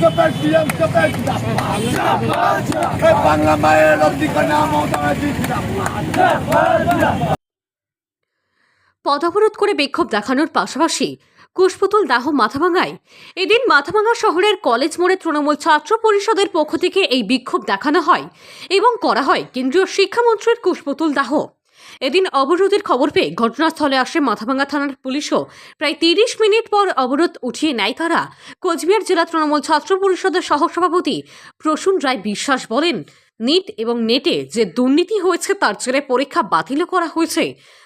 চোপের চোপের বাংলা মায়ের পথ অবরোধ করে বিক্ষোভ দেখানোর পাশাপাশি কুশপুতুল দাহ মাথাভাঙ্গায় এদিন মাথাভাঙ্গা শহরের কলেজ মোড়ে তৃণমূল ছাত্র পরিষদের পক্ষ থেকে এই বিক্ষোভ দেখানো হয় এবং করা হয় কেন্দ্রীয় শিক্ষামন্ত্রীর কুশপুতুল দাহ। এদিন অবরোধের খবর পেয়ে ঘটনাস্থলে আসে মাথাভাঙ্গা থানার পুলিশও। প্রায় তিরিশ মিনিট পর অবরোধ উঠিয়ে নেয় তারা। কোচবিহার জেলা তৃণমূল ছাত্র পরিষদের সহসভাপতি প্রসূন রায় বিশ্বাস বলেন, নিট এবং নেটে যে দুর্নীতি হয়েছে তার জেরে পরীক্ষা বাতিলও করা হয়েছে।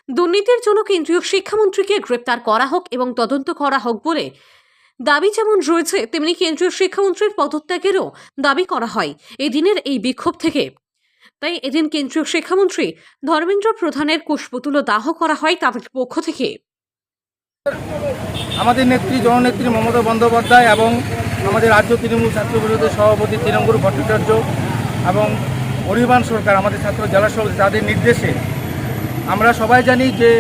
দুর্নীতির জন্য কেন্দ্রীয় শিক্ষামন্ত্রীকে গ্রেপ্তার করা হোক এবং তদন্ত করা হোক বলে দাবি যেমন রয়েছে, তেমনি কেন্দ্রীয় শিক্ষামন্ত্রীর পদত্যাগেরও দাবি করা হয়। এদিনের এই বিক্ষোভ থেকে তাই এদিন কেন্দ্রীয় শিক্ষামন্ত্রী ধর্মেন্দ্র প্রধানের কুশপুতুল দাহ করা হয় তাদের পক্ষ থেকে। আমাদের নেত্রী, জননেত্রী মমতা বন্দ্যোপাধ্যায় এবং আমাদের রাজ্য তৃণমূল ছাত্র পরিষদের সভাপতি তৃণমূল ভট্টাচার্য এবং অরিবান সরকার, আমাদের ছাত্র জেলা সভাপতি, তাদের নির্দেশে আমরা সবাই জানি যে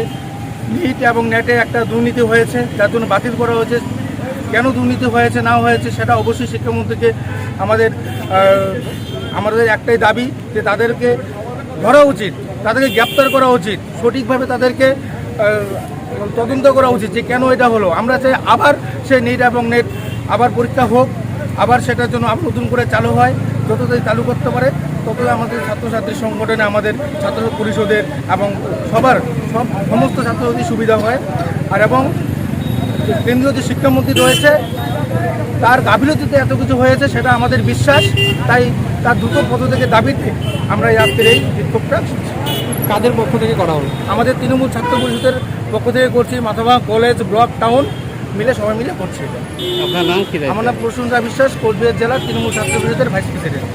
নিট এবং নেটে একটা দুর্নীতি হয়েছে, যার জন্য বাতিল করা হয়েছে। কেন দুর্নীতি হয়েছে, না হয়েছে, সেটা অবশ্যই শিক্ষামন্ত্রীকে আমাদের আমাদের একটাই দাবি যে তাদেরকে ধরা উচিত, তাদেরকে গ্রেপ্তার করা উচিত, সঠিকভাবে তাদেরকে তদন্ত করা উচিত যে কেন এটা হলো। আমরা চাই আবার সে নেট এবং নেট আবার পরীক্ষা হোক, আবার সেটার জন্য আবার নতুন করে চালু হয় যত তাড়াতাড়ি চালু করতে পারে, ততই আমাদের ছাত্রছাত্রী সংগঠনে আমাদের ছাত্র পরিষদের এবং সবার সব সমস্ত ছাত্রছাত্রী সুবিধা হয়। আর এবং কেন্দ্রীয় যে শিক্ষামন্ত্রী রয়েছে, তার গাফিলতিতে এত কিছু হয়েছে, সেটা আমাদের বিশ্বাস। তাই তার দ্রুত পদত্যাগের দাবিতে আমরা এই আজকের এই বিক্ষোভটা কাদের পক্ষ থেকে করা হলো? আমাদের তৃণমূল ছাত্র পরিষদের পক্ষ থেকে করছি মাথাভা কলেজ ব্লক টাউন মিলে সবাই মিলে করছি এটা। আপনার নাম কি আমার নাম প্রসূনরা বিশ্বাস কোচবিহার জেলা তৃণমূল ছাত্র পরিষদের ভাইস প্রেসিডেন্ট।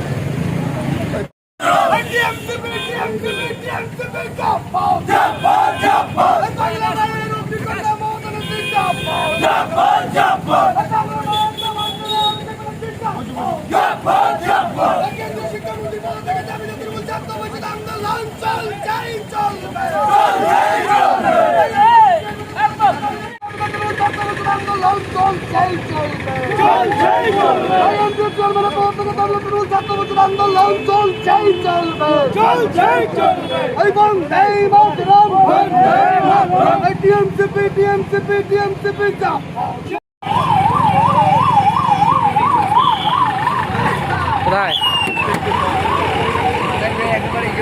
আন্দোলন চলছেই চলবে এবং এই মাতরম টিএমসিপি টিএমসিপি টিএমসিপি চাপ কোথায় আপনি কি